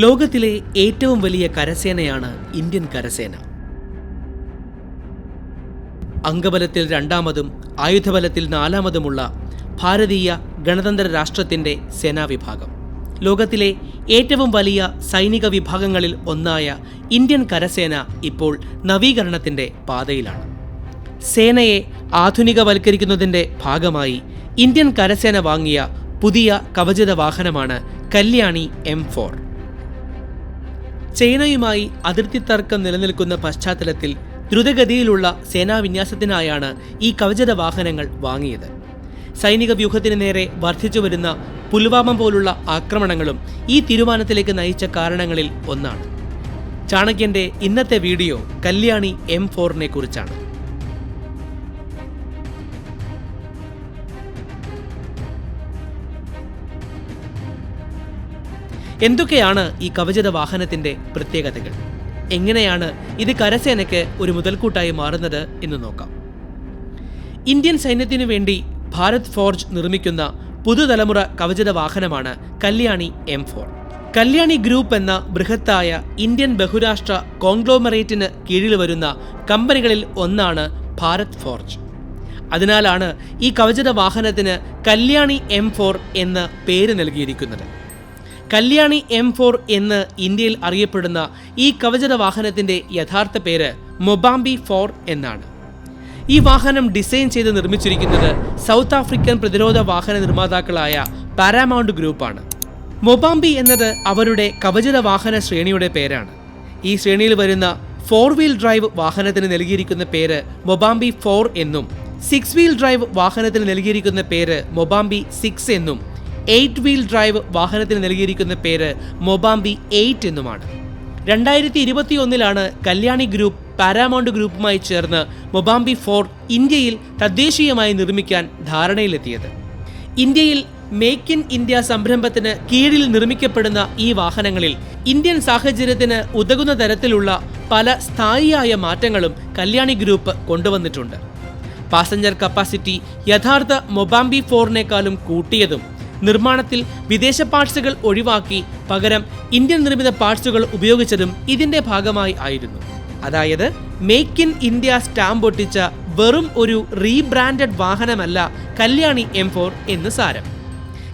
ലോകത്തിലെ ഏറ്റവും വലിയ കരസേനയാണ് ഇന്ത്യൻ കരസേന. അംഗബലത്തിൽ രണ്ടാമതും ആയുധബലത്തിൽ നാലാമതുമുള്ള ഭാരതീയ ഗണതന്ത്ര രാഷ്ട്രത്തിന്റെ സേനാവിഭാഗം. ലോകത്തിലെ ഏറ്റവും വലിയ സൈനിക വിഭാഗങ്ങളിൽ ഒന്നായ ഇന്ത്യൻ കരസേന ഇപ്പോൾ നവീകരണത്തിന്റെ പാതയിലാണ്. സേനയെ ആധുനികവൽക്കരിക്കുന്നതിന്റെ ഭാഗമായി ഇന്ത്യൻ കരസേന വാങ്ങിയ പുതിയ കവചിത വാഹനമാണ് കല്യാണി എം ഫോർ. ചൈനയുമായി അതിർത്തി തർക്കം നിലനിൽക്കുന്ന പശ്ചാത്തലത്തിൽ ദ്രുതഗതിയിലുള്ള സേനാവിന്യാസത്തിനായാണ് ഈ കവചത വാഹനങ്ങൾ വാങ്ങിയത്. സൈനിക വ്യൂഹത്തിന് നേരെ വർദ്ധിച്ചു വരുന്ന പുൽവാമ പോലുള്ള ആക്രമണങ്ങളും ഈ തീരുമാനത്തിലേക്ക് നയിച്ച കാരണങ്ങളിൽ ഒന്നാണ്. ചാണക്യന്റെ ഇന്നത്തെ വീഡിയോ കല്യാണി എം ഫോറിനെ കുറിച്ചാണ്. എന്തൊക്കെയാണ് ഈ കവചിത വാഹനത്തിന്റെ പ്രത്യേകതകൾ? എങ്ങനെയാണ് ഇത് കരസേനയ്ക്ക് ഒരു മുതൽക്കൂട്ടായി മാറുന്നത് എന്ന് നോക്കാം. ഇന്ത്യൻ സൈന്യത്തിനു വേണ്ടി ഭാരത് ഫോർജ് നിർമ്മിക്കുന്ന പുതുതലമുറ കവചിത വാഹനമാണ് Kalyani M four. Kalyani group എന്ന ബൃഹത്തായ ഇന്ത്യൻ ബഹുരാഷ്ട്ര കോൺഗ്ലോമറേറ്റിന് കീഴിൽ വരുന്ന കമ്പനികളിൽ ഒന്നാണ് ഭാരത് ഫോർജ്. അതിനാലാണ് ഈ കവചിത വാഹനത്തിന് കല്യാണി എം ഫോർ എന്ന പേര് നൽകിയിരിക്കുന്നത്. കല്യാണി എം ഫോർ എന്ന് ഇന്ത്യയിൽ അറിയപ്പെടുന്ന ഈ കവചത വാഹനത്തിന്റെ യഥാർത്ഥ പേര് മൊബാംബി ഫോർ എന്നാണ്. ഈ വാഹനം ഡിസൈൻ ചെയ്ത് നിർമ്മിച്ചിരിക്കുന്നത് സൗത്ത് ആഫ്രിക്കൻ പ്രതിരോധ വാഹന നിർമ്മാതാക്കളായ പാരാമൗണ്ട് ഗ്രൂപ്പാണ്. മൊബാംബി എന്നത് അവരുടെ കവചത വാഹന ശ്രേണിയുടെ പേരാണ്. ഈ ശ്രേണിയിൽ വരുന്ന ഫോർ വീൽ ഡ്രൈവ് വാഹനത്തിന് നൽകിയിരിക്കുന്ന പേര് മൊബാംബി ഫോർ എന്നും സിക്സ് വീൽ ഡ്രൈവ് വാഹനത്തിന് നൽകിയിരിക്കുന്ന പേര് മൊബാംബി സിക്സ് എന്നും എയ്റ്റ് വീൽ ഡ്രൈവ് വാഹനത്തിന് നൽകിയിരിക്കുന്ന പേര് മൊബാംബി എയ്റ്റ് എന്നുമാണ്. രണ്ടായിരത്തി ഇരുപത്തി ഒന്നിലാണ് കല്യാണി ഗ്രൂപ്പ് പാരാമൗണ്ട് ഗ്രൂപ്പുമായി ചേർന്ന് മൊബാംബി ഫോർ ഇന്ത്യയിൽ തദ്ദേശീയമായി നിർമ്മിക്കാൻ ധാരണയിലെത്തിയത്. ഇന്ത്യയിൽ മേക്ക് ഇൻ ഇന്ത്യ സംരംഭത്തിന് കീഴിൽ നിർമ്മിക്കപ്പെടുന്ന ഈ വാഹനങ്ങളിൽ ഇന്ത്യൻ സാഹചര്യത്തിന് ഉതകുന്ന തരത്തിലുള്ള പല സ്ഥായിയായ മാറ്റങ്ങളും കല്യാണി ഗ്രൂപ്പ് കൊണ്ടുവന്നിട്ടുണ്ട്. പാസഞ്ചർ കപ്പാസിറ്റി യഥാർത്ഥ മൊബാംബി ഫോറിനേക്കാളും കൂട്ടിയതും നിർമ്മാണത്തിൽ വിദേശ പാർട്സുകൾ ഒഴിവാക്കി പകരം ഇന്ത്യൻ നിർമ്മിത പാർട്സുകൾ ഉപയോഗിച്ചതും ഇതിന്റെ ഭാഗമായി ആയിരുന്നു. അതായത് മേക്ക് ഇൻ ഇന്ത്യ സ്റ്റാമ്പ് ഒട്ടിച്ച വെറും ഒരു റീബ്രാൻഡഡ് വാഹനമല്ല കല്യാണി എം ഫോർ എന്ന് സാരം.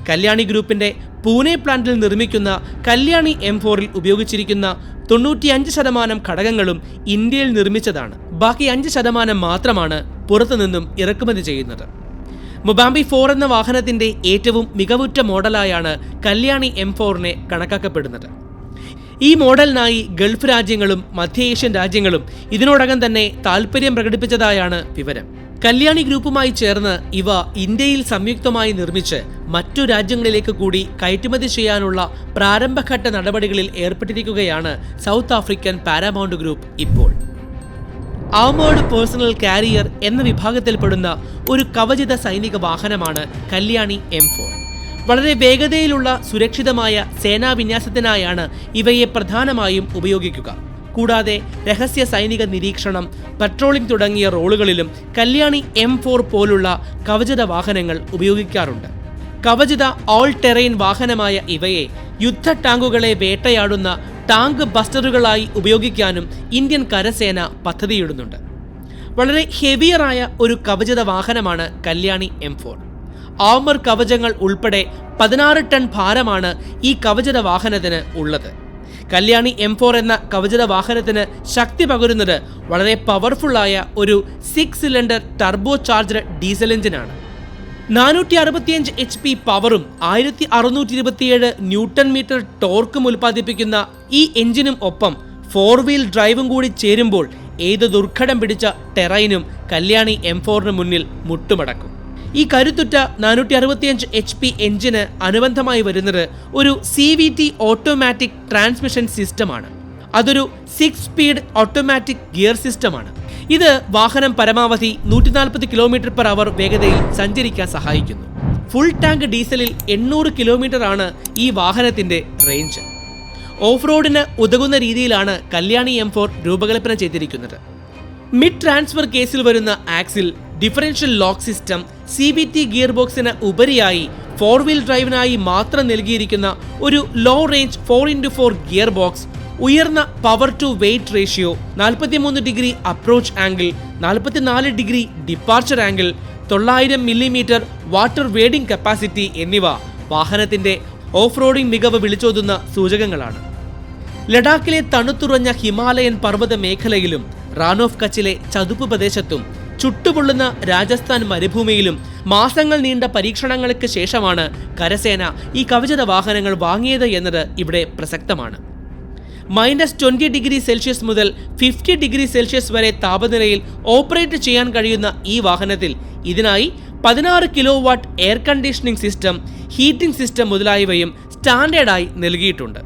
കല്യാണി ഗ്രൂപ്പിന്റെ പൂനെ പ്ലാന്റിൽ നിർമ്മിക്കുന്ന കല്യാണി എം ഫോറിൽ ഉപയോഗിച്ചിരിക്കുന്ന തൊണ്ണൂറ്റിയഞ്ച് ശതമാനം ഘടകങ്ങളും ഇന്ത്യയിൽ നിർമ്മിച്ചതാണ്. ബാക്കി അഞ്ച് ശതമാനം മാത്രമാണ് പുറത്തുനിന്നും ഇറക്കുമതി ചെയ്യുന്നത്. മൊബാംബി ഫോർ എന്ന വാഹനത്തിന്റെ ഏറ്റവും മികവുറ്റ മോഡലായാണ് കല്യാണി എം ഫോറിനെ കണക്കാക്കപ്പെടുന്നത്. ഈ മോഡലിനായി ഗൾഫ് രാജ്യങ്ങളും മധ്യേഷ്യൻ രാജ്യങ്ങളും ഇതിനോടകം തന്നെ താൽപ്പര്യം പ്രകടിപ്പിച്ചതായാണ് വിവരം. കല്യാണി ഗ്രൂപ്പുമായി ചേർന്ന് ഇവ ഇന്ത്യയിൽ സംയുക്തമായി നിർമ്മിച്ച് മറ്റു രാജ്യങ്ങളിലേക്ക് കൂടി കയറ്റുമതി ചെയ്യാനുള്ള പ്രാരംഭഘട്ട നടപടികളിൽ ഏർപ്പെട്ടിരിക്കുകയാണ് സൗത്ത് ആഫ്രിക്കൻ പാരാമൗണ്ട് ഗ്രൂപ്പ് ഇപ്പോൾ. ആമേർഡ് പേഴ്സണൽ കാരിയർ എന്ന വിഭാഗത്തിൽപ്പെടുന്ന ഒരു കവചിത സൈനിക വാഹനമാണ് കല്യാണി എം ഫോർ വളരെ വേഗതയിലുള്ള സുരക്ഷിതമായ സേനാവിന്യാസത്തിനായാണ് ഇവയെ പ്രധാനമായും ഉപയോഗിക്കുക. കൂടാതെ രഹസ്യ സൈനിക നിരീക്ഷണം പട്രോളിംഗ് തുടങ്ങിയ റോളുകളിലും കല്യാണി എം ഫോർ പോലുള്ള കവചിത വാഹനങ്ങൾ ഉപയോഗിക്കാറുണ്ട്. കവചിത ഓൾ ടെറൈൻ വാഹനമായ ഇവയെ യുദ്ധ ടാങ്കുകളെ വേട്ടയാടുന്ന ടാങ്ക് ബസ്റ്ററുകളായി ഉപയോഗിക്കാനും ഇന്ത്യൻ കരസേന പദ്ധതിയിടുന്നുണ്ട്. വളരെ ഹെവിയറായ ഒരു കവചിത വാഹനമാണ് കല്യാണി എം ഫോർ ആമർ കവചങ്ങൾ ഉൾപ്പെടെ പതിനാറ് ടൺ ഭാരമാണ് ഈ കവചിത വാഹനത്തിന് ഉള്ളത്. കല്യാണി എം ഫോർ എന്ന കവചിത വാഹനത്തിന് ശക്തി പകരുന്നത് വളരെ പവർഫുള്ളായ ഒരു six cylinder turbo charger diesel എഞ്ചിനാണ്. നാനൂറ്റി അറുപത്തിയഞ്ച് എച്ച് പി പവറും ആയിരത്തി അറുന്നൂറ്റി ഇരുപത്തിയേഴ് ന്യൂട്ടൺ മീറ്റർ ടോർക്കും ഉൽപ്പാദിപ്പിക്കുന്ന ഈ എഞ്ചിനും ഒപ്പം ഫോർ വീൽ ഡ്രൈവും കൂടി ചേരുമ്പോൾ ഏത് ദുർഘടം പിടിച്ച ടെറൈനും കല്യാണി എം ഫോറിന് മുന്നിൽ മുട്ടുമടക്കും. ഈ കരുത്തുറ്റ നാനൂറ്റി അറുപത്തിയഞ്ച് എച്ച് പി എഞ്ചിന് അനുബന്ധമായി വരുന്നത് ഒരു C V T automatic transmission സിസ്റ്റമാണ് അതൊരു സിക്സ് സ്പീഡ് ഓട്ടോമാറ്റിക് ഗിയർ സിസ്റ്റമാണ് ഇത് വാഹനം പരമാവധി നൂറ്റി നാൽപ്പത് കിലോമീറ്റർ പെർ അവർ വേഗതയിൽ സഞ്ചരിക്കാൻ സഹായിക്കുന്നു. ഫുൾ ടാങ്ക് ഡീസലിൽ എണ്ണൂറ് കിലോമീറ്റർ ആണ് ഈ വാഹനത്തിന്റെ റേഞ്ച് ഓഫ് റോഡിന് ഉതകുന്ന രീതിയിലാണ് കല്യാണി എം ഫോർ രൂപകൽപ്പന ചെയ്തിരിക്കുന്നത്. മിഡ് ട്രാൻസ്ഫർ കേസിൽ വരുന്ന axle differential lock system C B T gear ബോക്സിന് ഉപരിയായി ഫോർ വീൽ ഡ്രൈവിനായി മാത്രം നൽകിയിരിക്കുന്ന ഒരു low range four into four gear box ഉയർന്ന പവർ ടു വെയിറ്റ് റേഷ്യോ നാൽപ്പത്തിമൂന്ന് ഡിഗ്രി അപ്രോച്ച് ആംഗിൾ നാൽപ്പത്തിനാല് ഡിഗ്രി ഡിപ്പാർച്ചർ ആംഗിൾ തൊള്ളായിരം മില്ലിമീറ്റർ വാട്ടർ വേഡിംഗ് കപ്പാസിറ്റി എന്നിവ വാഹനത്തിന്റെ ഓഫ് റോഡിംഗ് മികവ് വിളിച്ചോതുന്ന സൂചകങ്ങളാണ്. ലഡാക്കിലെ തണുത്തുറഞ്ഞ ഹിമാലയൻ പർവത മേഖലയിലും റാനോഫ് കച്ചിലെ ചതുപ്പ് പ്രദേശത്തും ചുട്ടുപൊള്ളുന്ന രാജസ്ഥാൻ മരുഭൂമിയിലും മാസങ്ങൾ നീണ്ട പരീക്ഷണങ്ങൾക്ക് ശേഷമാണ് കരസേന ഈ കവചിത വാഹനങ്ങൾ വാങ്ങിയത് എന്നത് ഇവിടെ പ്രസക്തമാണ്. മൈനസ് ട്വന്റി ഡിഗ്രി സെൽഷ്യസ് മുതൽ ഫിഫ്റ്റി ഡിഗ്രി സെൽഷ്യസ് വരെ താപനിലയിൽ ഓപ്പറേറ്റ് ചെയ്യാൻ കഴിയുന്ന ഈ വാഹനത്തിൽ ഇതിനായി പതിനാറ് kilowatt air conditioning system heating system മുതലായവയും സ്റ്റാൻഡേർഡായി നൽകിയിട്ടുണ്ട്.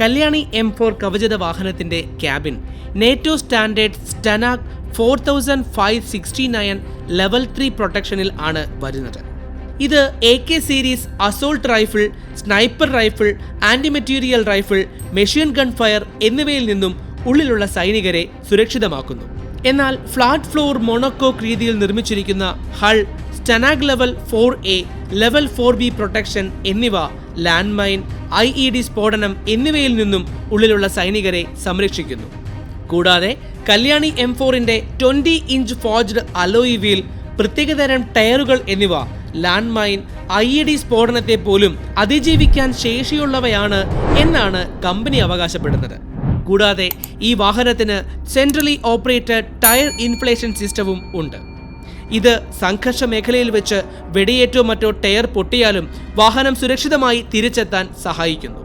കല്യാണി എം ഫോർ കവചിത വാഹനത്തിന്റെ cabin NATO standard STANAG four thousand five sixty nine level three പ്രൊട്ടക്ഷനിൽ ആണ് വരുന്നത്. ഇത് A K series assault rifle sniper rifle anti material rifle machine gun fire എന്നിവയിൽ നിന്നും ഉള്ളിലുള്ള സൈനികരെ സുരക്ഷിതമാക്കുന്നു. എന്നാൽ ഫ്ലാറ്റ് ഫ്ലോർ മോണോക്കോക്ക് രീതിയിൽ നിർമ്മിച്ചിരിക്കുന്ന hull STANAG level four A level four B protection എന്നിവ land mine I E D സ്ഫോടനം എന്നിവയിൽ നിന്നും ഉള്ളിലുള്ള സൈനികരെ സംരക്ഷിക്കുന്നു. കൂടാതെ കല്യാണി എം ഫോറിന്റെ twenty inch forged alloy wheel പ്രത്യേകതരം ടയറുകൾ എന്നിവ land mine I E D സ്ഫോടനത്തെ പോലും അതിജീവിക്കാൻ ശേഷിയുള്ളവയാണ് എന്നാണ് കമ്പനി അവകാശപ്പെടുന്നത്. കൂടാതെ ഈ വാഹനത്തിന് സെൻട്രലി ഓപ്പറേറ്റഡ് ടയർ ഇൻഫ്ലേഷൻ സിസ്റ്റവും ഉണ്ട്. ഇത് സംഘർഷ മേഖലയിൽ വെച്ച് വെടിയേറ്റോ മറ്റോ ടയർ പൊട്ടിയാലും വാഹനം സുരക്ഷിതമായി തിരിച്ചെത്താൻ സഹായിക്കുന്നു.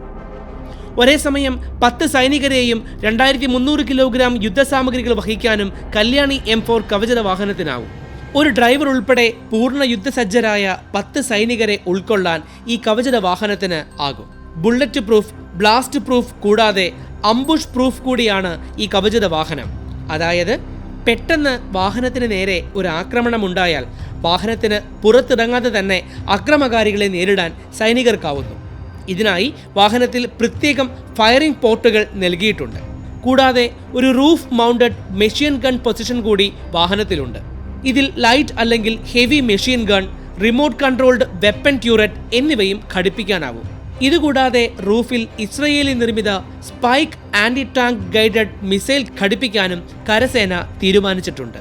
ഒരേ സമയം പത്ത് സൈനികരെയും രണ്ടായിരത്തി മുന്നൂറ് കിലോഗ്രാം യുദ്ധസാമഗ്രികൾ വഹിക്കാനും കല്യാണി എം ഫോർ കവചത വാഹനത്തിനാവും. ഒരു ഡ്രൈവർ ഉൾപ്പെടെ പൂർണ യുദ്ധസജ്ജരായ പത്ത് സൈനികരെ ഉൾക്കൊള്ളാൻ ഈ കവചിത വാഹനത്തിന് ആകും. ബുള്ളറ്റ് പ്രൂഫ് ബ്ലാസ്റ്റ് പ്രൂഫ് കൂടാതെ അംബുഷ് പ്രൂഫ് കൂടിയാണ് ഈ കവചിത വാഹനം. അതായത് പെട്ടെന്ന് വാഹനത്തിന് നേരെ ഒരു ആക്രമണം ഉണ്ടായാൽ വാഹനത്തിന് പുറത്തിറങ്ങാതെ തന്നെ അക്രമകാരികളെ നേരിടാൻ സൈനികർക്കാവുന്നു. ഇതിനായി വാഹനത്തിൽ പ്രത്യേകം ഫയറിംഗ് പോർട്ടുകൾ നൽകിയിട്ടുണ്ട്. കൂടാതെ ഒരു roof mounted machine gun position കൂടി വാഹനത്തിലുണ്ട്. ഇതിൽ ലൈറ്റ് അല്ലെങ്കിൽ heavy machine gun remote controlled weapon turret എന്നിവയും ഘടിപ്പിക്കാനാവും. ഇതുകൂടാതെ റൂഫിൽ ഇസ്രയേലി നിർമ്മിത Spike anti tank guided missile ഘടിപ്പിക്കാനും കരസേന തീരുമാനിച്ചിട്ടുണ്ട്.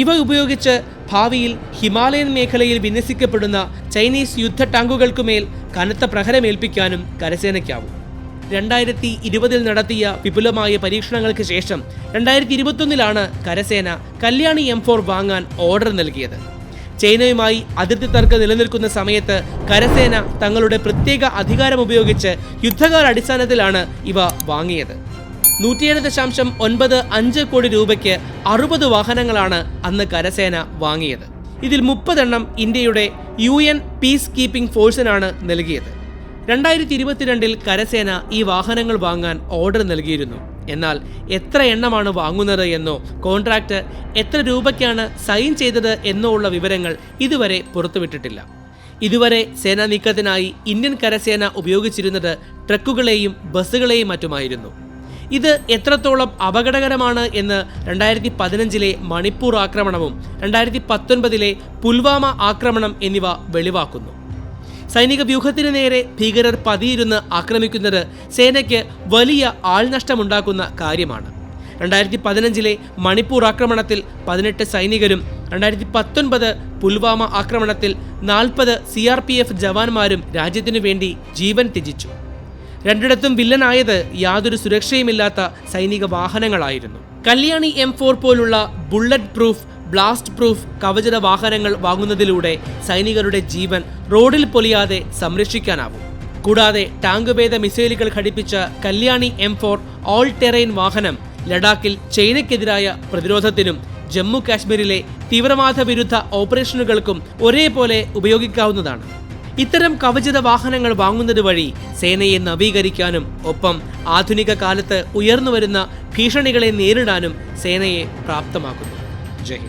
ഇവ ഉപയോഗിച്ച് ഭാവിയിൽ ഹിമാലയൻ മേഖലയിൽ വിന്യസിക്കപ്പെടുന്ന ചൈനീസ് യുദ്ധ ടാങ്കുകൾക്കുമേൽ കനത്ത പ്രഹരമേൽപ്പിക്കാനും കരസേനയ്ക്കാവും. രണ്ടായിരത്തി ഇരുപതിൽ നടത്തിയ വിപുലമായ പരീക്ഷണങ്ങൾക്ക് ശേഷം രണ്ടായിരത്തി ഇരുപത്തൊന്നിലാണ് കരസേന കല്യാണി എം ഫോർ വാങ്ങാൻ ഓർഡർ നൽകിയത്. ചൈനയുമായി അതിർത്തി തർക്കം നിലനിൽക്കുന്ന സമയത്ത് കരസേന തങ്ങളുടെ പ്രത്യേക അധികാരം ഉപയോഗിച്ച് യുദ്ധകാല അടിസ്ഥാനത്തിലാണ് ഇവ വാങ്ങിയത്. നൂറ്റിയേഴ് ദശാംശം ഒൻപത് അഞ്ച് കോടി രൂപയ്ക്ക് അറുപത് വാഹനങ്ങളാണ് അന്ന് കരസേന വാങ്ങിയത്. ഇതിൽ മുപ്പതെണ്ണം ഇന്ത്യയുടെ യു എൻ പീസ് കീപ്പിംഗ് ഫോഴ്സിനാണ് നൽകിയത്. രണ്ടായിരത്തി ഇരുപത്തിരണ്ടിൽ കരസേന ഈ വാഹനങ്ങൾ വാങ്ങാൻ ഓർഡർ നൽകിയിരുന്നു. എന്നാൽ എത്ര എണ്ണമാണ് വാങ്ങുന്നത് എന്നോ കോൺട്രാക്ട് എത്ര രൂപയ്ക്കാണ് സൈൻ ചെയ്തത് എന്നോ ഉള്ള വിവരങ്ങൾ ഇതുവരെ പുറത്തുവിട്ടിട്ടില്ല. ഇതുവരെ സേനാ നീക്കത്തിനായി ഇന്ത്യൻ കരസേന ഉപയോഗിച്ചിരുന്നത് ട്രക്കുകളെയും ബസ്സുകളെയും മറ്റുമായിരുന്നു. ഇത് എത്രത്തോളം അപകടകരമാണ് എന്ന് രണ്ടായിരത്തി പതിനഞ്ചിലെ മണിപ്പൂർ ആക്രമണവും രണ്ടായിരത്തി പത്തൊൻപതിലെ പുൽവാമ ആക്രമണം എന്നിവ വെളിവാക്കുന്നു. സൈനിക വ്യൂഹത്തിന് നേരെ ഭീകരർ പതിയിരുന്ന് ആക്രമിക്കുന്നത് സേനയ്ക്ക് വലിയ ആൾനഷ്ടമുണ്ടാക്കുന്ന കാര്യമാണ്. രണ്ടായിരത്തി പതിനഞ്ചിലെ മണിപ്പൂർ ആക്രമണത്തിൽ പതിനെട്ട് സൈനികരും രണ്ടായിരത്തി പത്തൊൻപത് പുൽവാമ ആക്രമണത്തിൽ നാൽപ്പത് സി ആർ പി എഫ് ജവാന്മാരും രാജ്യത്തിനു വേണ്ടി ജീവൻ ത്യജിച്ചു. രണ്ടിടത്തും വില്ലനായത് യാതൊരു സുരക്ഷയുമില്ലാത്ത സൈനിക വാഹനങ്ങളായിരുന്നു. കല്യാണി എം ഫോർ പോലുള്ള ബുള്ളറ്റ് പ്രൂഫ് ബ്ലാസ്റ്റ് പ്രൂഫ് കവചന വാഹനങ്ങൾ വാങ്ങുന്നതിലൂടെ സൈനികരുടെ ജീവൻ റോഡിൽ പൊലിയാതെ സംരക്ഷിക്കാനാവും. കൂടാതെ ടാങ്ക് ഭേദ മിസൈലുകൾ ഘടിപ്പിച്ച Kalyani M four all terrain വാഹനം ലഡാക്കിൽ ചൈനയ്ക്കെതിരായ പ്രതിരോധത്തിനും ജമ്മു കാശ്മീരിലെ തീവ്രവാദ വിരുദ്ധ ഓപ്പറേഷനുകൾക്കും ഒരേപോലെ ഉപയോഗിക്കാവുന്നതാണ്. ഇത്തരം കവചിത വാഹനങ്ങൾ വാങ്ങുന്നത് വഴി സേനയെ നവീകരിക്കാനും ഒപ്പം ആധുനിക കാലത്ത് ഉയർന്നുവരുന്ന ഭീഷണികളെ നേരിടാനും സേനയെ പ്രാപ്തമാക്കുന്നു. ജയ്